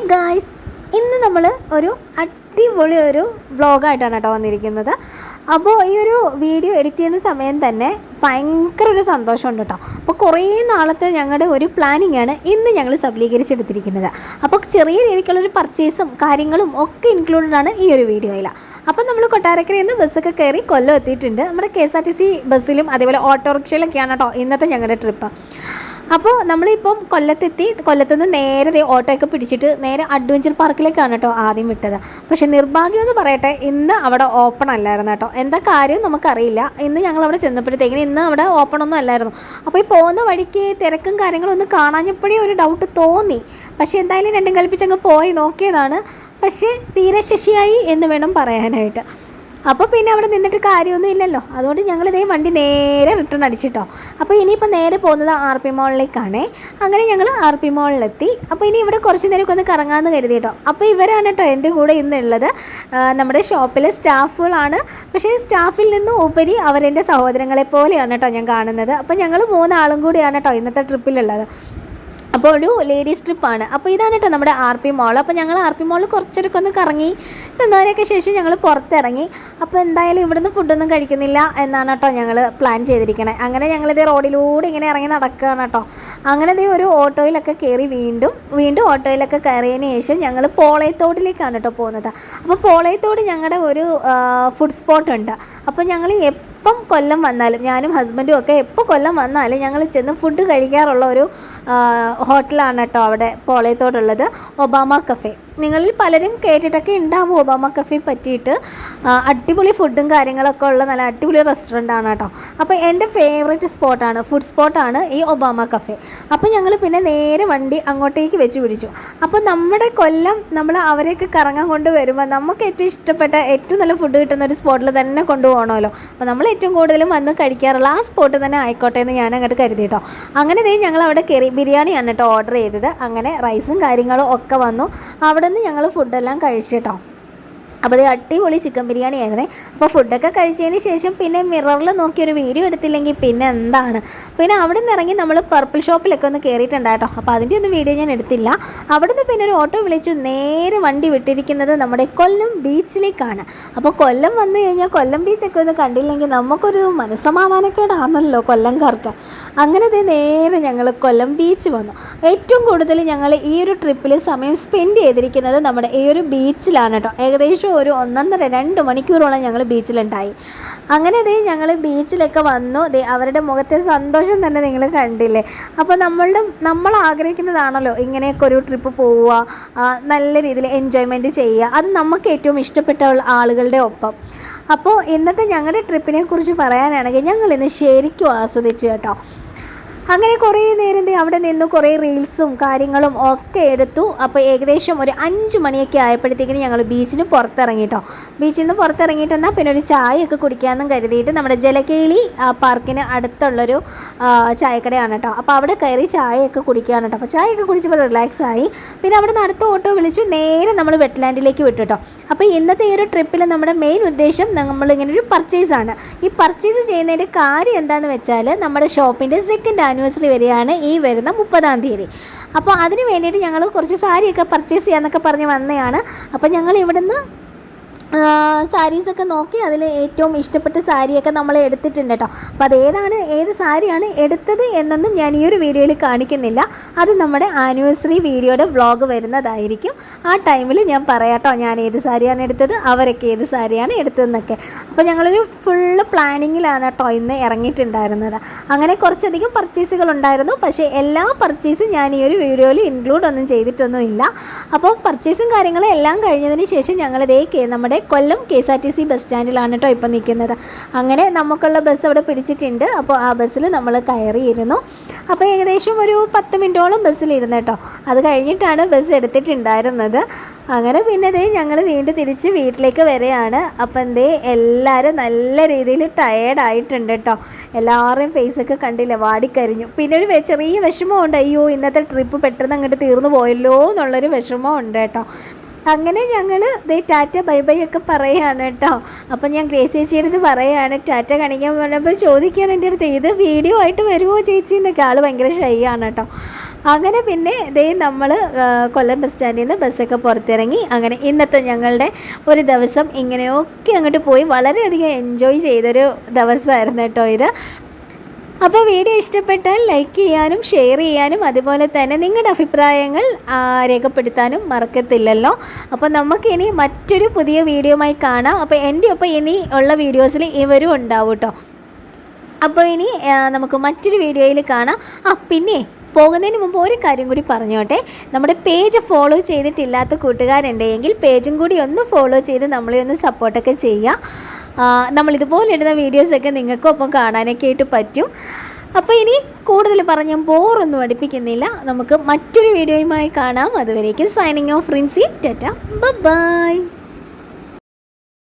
Hi guys ഇന്ന് നമ്മൾ ഒരു അടിപൊളി ഒരു വ്ളോഗായിട്ടാണ് കേട്ടോ വന്നിരിക്കുന്നത്. അപ്പോൾ ഈ ഒരു വീഡിയോ എഡിറ്റ് ചെയ്യുന്ന സമയം തന്നെ ഭയങ്കര ഒരു സന്തോഷമുണ്ട് കേട്ടോ. അപ്പോൾ കുറേ നാളത്തെ ഞങ്ങളുടെ ഒരു പ്ലാനിങ് ആണ് ഇന്ന് ഞങ്ങൾ സഫലീകരിച്ചെടുത്തിരിക്കുന്നത് അപ്പോൾ ചെറിയ രീതിക്കുള്ളൊരു പർച്ചേസും കാര്യങ്ങളും ഒക്കെ ഇൻക്ലൂഡഡ് ആണ് ഈ ഒരു വീഡിയോയിൽ അപ്പം നമ്മൾ കൊട്ടാരക്കരയിൽ നിന്ന് ബസ്സൊക്കെ കയറി കൊല്ലം എത്തിയിട്ടുണ്ട്. നമ്മുടെ K S R T C ബസ്സിലും അതേപോലെ ഓട്ടോറിക്ഷയിലൊക്കെയാണ് കേട്ടോ ഇന്നത്തെ ഞങ്ങളുടെ ട്രിപ്പ് അപ്പോൾ നമ്മളിപ്പം കൊല്ലത്തെത്തി കൊല്ലത്തുനിന്ന് നേരെ ഓട്ടോയൊക്കെ പിടിച്ചിട്ട് നേരെ അഡ്വഞ്ചർ പാർക്കിലേക്കാണ് കേട്ടോ ആദ്യം വിട്ടത്. പക്ഷെ നിർഭാഗ്യം എന്ന് പറയട്ടെ ഇന്ന് അവിടെ ഓപ്പൺ അല്ലായിരുന്നു കേട്ടോ. എന്താ കാര്യം നമുക്കറിയില്ല. ഇന്ന് ഞങ്ങൾ അവിടെ ചെന്നപ്പോഴത്തേക്കിന് ഇന്ന് അവിടെ ഓപ്പൺ ഒന്നും അല്ലായിരുന്നു. അപ്പോൾ ഈ പോകുന്ന വഴിക്ക് തിരക്കും കാര്യങ്ങളും ഒന്ന് കാണാഞ്ഞപ്പോഴേ ഒരു ഡൗട്ട് തോന്നി. പക്ഷേ എന്തായാലും രണ്ടും കൽപ്പിച്ചങ്ങ് പോയി നോക്കിയതാണ്. പക്ഷേ തീരെ ശശിയായി എന്ന് വേണം പറയാനായിട്ട്. അപ്പോൾ പിന്നെ അവിടെ നിന്നിട്ട് കാര്യമൊന്നും ഇല്ലല്ലോ. അതുകൊണ്ട് ഞങ്ങൾ ഇതേ വണ്ടി നേരെ റിട്ടേൺ അടിച്ചിട്ടോ. അപ്പോൾ ഇനിയിപ്പോൾ നേരെ പോകുന്നത് ആർ പി മോളിലേക്കാണേ. അങ്ങനെ ഞങ്ങൾ ആർ പി മോളിലെത്തി. അപ്പോൾ ഇനി ഇവിടെ കുറച്ച് നേരമൊക്കെ ഒന്ന് കറങ്ങാമെന്ന് കരുതി കേട്ടോ അപ്പോൾ ഇവരാണ് കേട്ടോ എന്റെ കൂടെ ഇന്നുള്ളത്. നമ്മുടെ ഷോപ്പിലെ സ്റ്റാഫുകളാണ്. പക്ഷേ സ്റ്റാഫിൽ നിന്നും ഉപരി അവരെന്റെ സഹോദരങ്ങളെ പോലെയാണ് കേട്ടോ ഞാൻ കാണുന്നത്. അപ്പോൾ ഞങ്ങൾ മൂന്നാളും കൂടിയാണ് കേട്ടോ ഇന്നത്തെ ട്രിപ്പിലുള്ളത് അപ്പോൾ ഒരു ലേഡീസ് ട്രിപ്പാണ് അപ്പോൾ ഇതാണ് കേട്ടോ നമ്മുടെ ആർ പി മോൾ അപ്പോൾ ഞങ്ങൾ ആർ പി മോളിൽ കുറച്ചൊക്കെ ഒന്ന് കറങ്ങി. നിന്നതിനൊക്കെ ശേഷം ഞങ്ങൾ പുറത്തിറങ്ങി. അപ്പോൾ എന്തായാലും ഇവിടുന്ന് ഫുഡൊന്നും കഴിക്കുന്നില്ല എന്നാണ് കേട്ടോ ഞങ്ങൾ പ്ലാൻ ചെയ്തിരിക്കണേ. അങ്ങനെ ഞങ്ങളിത് റോഡിലൂടെ ഇങ്ങനെ ഇറങ്ങി നടക്കുകയാണ് കേട്ടോ അങ്ങനെ ഇതേ ഒരു ഓട്ടോയിലൊക്കെ കയറി വീണ്ടും വീണ്ടും ഓട്ടോയിലൊക്കെ കയറിയതിന് ശേഷം ഞങ്ങൾ പോളയത്തോടിലേക്കാണ് കേട്ടോ പോകുന്നത്. അപ്പോൾ പോളയത്തോട് ഞങ്ങളുടെ ഒരു ഫുഡ് സ്പോട്ട് ഉണ്ട്. അപ്പോൾ ഞങ്ങൾ എപ്പം കൊല്ലം വന്നാലും ഞാനും ഹസ്ബൻഡും ഒക്കെ എപ്പോൾ കൊല്ലം വന്നാലും ഞങ്ങൾ ചെന്ന് ഫുഡ് കഴിക്കാറുള്ള ഒരു ഹോട്ടലാണ് കേട്ടോ അവിടെ പോളയത്തോടുള്ളത് ഒബാമ കഫേ. നിങ്ങളിൽ പലരും കേട്ടിട്ടൊക്കെ ഉണ്ടാവും ഒബാമ കഫേ പറ്റിയിട്ട്. അടിപൊളി ഫുഡും കാര്യങ്ങളൊക്കെ ഉള്ള നല്ല അടിപൊളി റെസ്റ്റോറന്റ് ആണ് കേട്ടോ. അപ്പോൾ എന്റെ ഫേവറേറ്റ് സ്പോട്ടാണ് ഫുഡ് സ്പോട്ടാണ് ഈ ഒബാമ കഫേ. അപ്പോൾ ഞങ്ങൾ പിന്നെ നേരെ വണ്ടി അങ്ങോട്ടേക്ക് വെച്ച് പിടിച്ചു. അപ്പോൾ നമ്മുടെ കൊല്ലം നമ്മൾ അവരെയൊക്കെ കറങ്ങാൻ കൊണ്ട് വരുമ്പോൾ നമുക്ക് ഏറ്റവും ഇഷ്ടപ്പെട്ട ഏറ്റവും നല്ല ഫുഡ് കിട്ടുന്ന ഒരു സ്പോട്ടിൽ തന്നെ കൊണ്ടുപോകണമല്ലോ അപ്പോൾ നമ്മൾ ഏറ്റവും കൂടുതലും വന്ന് കഴിക്കാറുള്ള ആ സ്പോട്ട് തന്നെ ആയിക്കോട്ടെ എന്ന് ഞാൻ അങ്ങോട്ട് കരുതി കേട്ടോ. അങ്ങനെ ഞങ്ങൾ അവിടെ കയറി ബിരിയാണിയാണ് കേട്ടോ ഓർഡർ ചെയ്തത്. അങ്ങനെ റൈസും കാര്യങ്ങളും ഒക്കെ വന്നു. അവിടെ നിന്ന് ഞങ്ങൾ ഫുഡെല്ലാം കഴിച്ചു കേട്ടോ. അപ്പോൾ അത് അടിപൊളി ചിക്കൻ ബിരിയാണി ആയിരുന്നേ അപ്പോൾ ഫുഡൊക്കെ കഴിച്ചതിന് ശേഷം പിന്നെ മിററിൽ നോക്കി ഒരു വീഡിയോ എടുത്തില്ലെങ്കിൽ പിന്നെ എന്താണ്? പിന്നെ അവിടെ നിന്ന് ഇറങ്ങി നമ്മൾ പർപ്പിൾ ഷോപ്പിലൊക്കെ ഒന്ന് കയറിയിട്ടുണ്ടായിട്ടോ അപ്പോൾ അതിന്റെ ഒന്നും വീഡിയോ ഞാൻ എടുത്തില്ല. അവിടെ നിന്ന് പിന്നെ ഒരു ഓട്ടോ വിളിച്ചു നേരെ വണ്ടി വിട്ടിരിക്കുന്നത് നമ്മുടെ കൊല്ലം ബീച്ചിലേക്കാണ് അപ്പോൾ കൊല്ലം വന്നു കഴിഞ്ഞാൽ കൊല്ലം ബീച്ചൊക്കെ ഒന്ന് കണ്ടില്ലെങ്കിൽ നമുക്കൊരു മനസ്സമാധാനക്കേടാണല്ലോ കൊല്ലംകാർക്ക്. അങ്ങനെ ദേ നേരെ ഞങ്ങൾ കൊല്ലം ബീച്ച് വന്നു. ഏറ്റവും കൂടുതൽ ഞങ്ങൾ ഈ ഒരു ട്രിപ്പിൽ സമയം സ്പെൻഡ് ചെയ്തിരിക്കുന്നത് നമ്മുടെ ഈ ഒരു ബീച്ചിലാണ് കേട്ടോ. ഏകദേശം ഒരു ഒന്നൊന്നര രണ്ട് മണിക്കൂറോളം ഞങ്ങൾ ബീച്ചിലുണ്ടായി. അങ്ങനെ ദേ ഞങ്ങൾ ബീച്ചിലൊക്കെ വന്നു. ദേ അവരുടെ മുഖത്തെ സന്തോഷം തന്നെ നിങ്ങൾ കണ്ടില്ലേ? അപ്പോൾ നമ്മളുടെ നമ്മൾ ആഗ്രഹിക്കുന്നതാണല്ലോ ഇങ്ങനെയൊക്കെ ഒരു ട്രിപ്പ് പോവുക നല്ല രീതിയിൽ എൻജോയ്മെന്റ് ചെയ്യുക. അത് നമുക്ക് ഏറ്റവും ഇഷ്ടപ്പെട്ട ആളുകളുടെ ഒപ്പം. അപ്പോൾ ഇന്നത്തെ ഞങ്ങളുടെ ട്രിപ്പിനെ കുറിച്ച് പറയാനാണെങ്കിൽ ഞങ്ങൾ ഇന്ന് ശരിക്കും ആസ്വദിച്ചു കേട്ടോ. അങ്ങനെ കുറേ നേരം അവിടെ നിന്ന് കുറേ റീൽസും കാര്യങ്ങളും ഒക്കെ എടുത്തു. അപ്പോൾ ഏകദേശം ഒരു അഞ്ച് മണിയൊക്കെ ആയപ്പോഴത്തേക്കിനും ഞങ്ങൾ ബീച്ചിന് പുറത്തിറങ്ങിയിട്ടോ ബീച്ചിൽ നിന്ന് പുറത്തിറങ്ങിയിട്ടെന്നാൽ പിന്നെ ഒരു ചായയൊക്കെ കുടിക്കാമെന്നും കരുതിയിട്ട് നമ്മുടെ ജലകേളി പാർക്കിന് അടുത്തുള്ളൊരു ചായക്കടയാണ് കേട്ടോ. അപ്പോൾ അവിടെ കയറി ചായയൊക്കെ കുടിക്കുകയാണ് കേട്ടോ. അപ്പോൾ ചായയൊക്കെ കുടിച്ചപ്പോൾ റിലാക്സ് ആയി. പിന്നെ അവിടെ നിന്ന് അടുത്ത ഓട്ടോ വിളിച്ചു. നേരെ നമ്മൾ വെറ്റ്ലാൻഡിലേക്ക് വിട്ടു കേട്ടോ. അപ്പോൾ ഇന്നത്തെ ഈ ഒരു ട്രിപ്പിൽ നമ്മുടെ മെയിൻ ഉദ്ദേശം നമ്മളിങ്ങനെ ഒരു പർച്ചേസ് ആണ്. ഈ പർച്ചേസ് ചെയ്യുന്നതിന്റെ കാര്യം എന്താണെന്ന് വെച്ചാൽ നമ്മുടെ ഷോപ്പിന്റെ സെക്കൻഡ് ആനിവേഴ്സറി വരികയാണ് ഈ വരുന്ന മുപ്പതാം തീയതി. അപ്പോൾ അതിന് വേണ്ടിയിട്ട് ഞങ്ങൾ കുറച്ച് സാരിയൊക്കെ പർച്ചേസ് ചെയ്യാമെന്നൊക്കെ പറഞ്ഞ് വന്നതാണ് അപ്പോൾ ഞങ്ങൾ ഇവിടുന്ന് സാരീസൊക്കെ നോക്കി അതിൽ ഏറ്റവും ഇഷ്ടപ്പെട്ട സാരിയൊക്കെ നമ്മൾ എടുത്തിട്ടുണ്ട് കേട്ടോ അപ്പോൾ അതേതാണ് ഏത് സാരിയാണ് എടുത്തത് എന്നൊന്നും ഞാൻ ഈ ഒരു വീഡിയോയിൽ കാണിക്കുന്നില്ല. അത് നമ്മുടെ ആനിവേഴ്സറി വീഡിയോയുടെ വ്ളോഗ് വരുന്നതായിരിക്കും. ആ ടൈമിൽ ഞാൻ പറയാം കേട്ടോ ഞാൻ ഏത് സാരിയാണ് എടുത്തത് അവരൊക്കെ ഏത് സാരിയാണ് എടുത്തതെന്നൊക്കെ. അപ്പോൾ ഞങ്ങളൊരു ഫുള്ള് പ്ലാനിങ്ങിലാണ് കേട്ടോ ഇന്ന് ഇറങ്ങിയിട്ടുണ്ടായിരുന്നത്. അങ്ങനെ കുറച്ചധികം പർച്ചേസുകൾ ഉണ്ടായിരുന്നു പക്ഷേ എല്ലാ പർച്ചേസും ഞാൻ ഈ ഒരു വീഡിയോയിൽ ഇൻക്ലൂഡ് ഒന്നും ചെയ്തിട്ടൊന്നുമില്ല. അപ്പോൾ പർച്ചേസും കാര്യങ്ങളും എല്ലാം കഴിഞ്ഞതിന് ശേഷം ഞങ്ങളിതേക്ക് നമ്മുടെ Kollam K S R T C bus സ്റ്റാൻഡിലാണ് കേട്ടോ ഇപ്പം നിൽക്കുന്നത് അങ്ങനെ നമുക്കുള്ള ബസ് അവിടെ പിടിച്ചിട്ടുണ്ട്. അപ്പോൾ ആ ബസ്സിൽ നമ്മൾ കയറിയിരുന്നു. അപ്പോൾ ഏകദേശം ഒരു പത്ത് മിനിറ്റോളം ബസ്സിലിരുന്നു കേട്ടോ അത് കഴിഞ്ഞിട്ടാണ് ബസ് എടുത്തിട്ടുണ്ടായിരുന്നത്. അങ്ങനെ പിന്നെ ദേ ഞങ്ങൾ വീണ്ടും തിരിച്ച് വീട്ടിലേക്ക് വരികയാണ്. അപ്പം എന്തേ എല്ലാവരും നല്ല രീതിയിൽ ടയേർഡായിട്ടുണ്ട് കേട്ടോ എല്ലാവരുടെയും ഫേസൊക്കെ കണ്ടില്ലേ വാടിക്കരിഞ്ഞു. പിന്നെ ഒരു ചെറിയ വിഷമമുണ്ട്. അയ്യോ ഇന്നത്തെ ട്രിപ്പ് പെട്ടെന്ന് അങ്ങോട്ട് തീർന്നു പോയല്ലോ എന്നുള്ളൊരു വിഷമമുണ്ട് കേട്ടോ അങ്ങനെ ഞങ്ങൾ ദേ ടാറ്റ ബൈ ബൈ ഒക്കെ പറയുകയാണ് കേട്ടോ. അപ്പം ഞാൻ ഗ്രേസ് ചേച്ചിയുടെ അടുത്ത് പറയുകയാണ് ടാറ്റ കാണിക്കാൻ പറഞ്ഞപ്പോൾ ചോദിക്കുകയാണ് എന്റെ അടുത്ത് ഇത് വീഡിയോ ആയിട്ട് വരുമോ ചേച്ചി? എന്നൊക്കെ ആൾ ഭയങ്കര ഷൈ ആണ് കേട്ടോ. അങ്ങനെ പിന്നെ ദേ നമ്മൾ കൊല്ലം ബസ് സ്റ്റാൻഡിൽ നിന്ന് ബസ്സൊക്കെ പുറത്തിറങ്ങി. അങ്ങനെ ഇന്നത്തെ ഞങ്ങളുടെ ഒരു ദിവസം ഇങ്ങനെയൊക്കെ അങ്ങോട്ട് പോയി. വളരെയധികം എൻജോയ് ചെയ്തൊരു ദിവസമായിരുന്നു കേട്ടോ ഇത്. അപ്പോൾ വീഡിയോ ഇഷ്ടപ്പെട്ടാൽ ലൈക്ക് ചെയ്യാനും ഷെയർ ചെയ്യാനും അതുപോലെ തന്നെ നിങ്ങളുടെ അഭിപ്രായങ്ങൾ രേഖപ്പെടുത്താനും മറക്കത്തില്ലല്ലോ. അപ്പോൾ നമുക്കിനി മറ്റൊരു പുതിയ വീഡിയോയുമായി കാണാം. അപ്പോൾ എന്റെ ഒപ്പം ഇനി ഉള്ള വീഡിയോസിൽ ഇവരും ഉണ്ടാവും കേട്ടോ അപ്പോൾ ഇനി നമുക്ക് മറ്റൊരു വീഡിയോയിൽ കാണാം. ആ പിന്നെ പോകുന്നതിന് മുമ്പ് ഒരു കാര്യം കൂടി പറഞ്ഞോട്ടെ. നമ്മുടെ പേജ് ഫോളോ ചെയ്തിട്ടില്ലാത്ത കൂട്ടുകാരുണ്ടെങ്കിൽ പേജും കൂടി ഒന്ന് ഫോളോ ചെയ്ത് നമ്മളെ ഒന്ന് സപ്പോർട്ടൊക്കെ ചെയ്യുക. നമ്മൾ ഇതുപോലെ ഇടുന്ന വീഡിയോസൊക്കെ നിങ്ങൾക്കും ഒപ്പം കാണാനൊക്കെ ആയിട്ട് പറ്റും. അപ്പോൾ ഇനി കൂടുതൽ പറഞ്ഞ് ബോറൊന്നും അടുപ്പിക്കുന്നില്ല. നമുക്ക് മറ്റൊരു വീഡിയോയുമായി കാണാം. അതുവരേക്കും signing off Rincy Tetta bye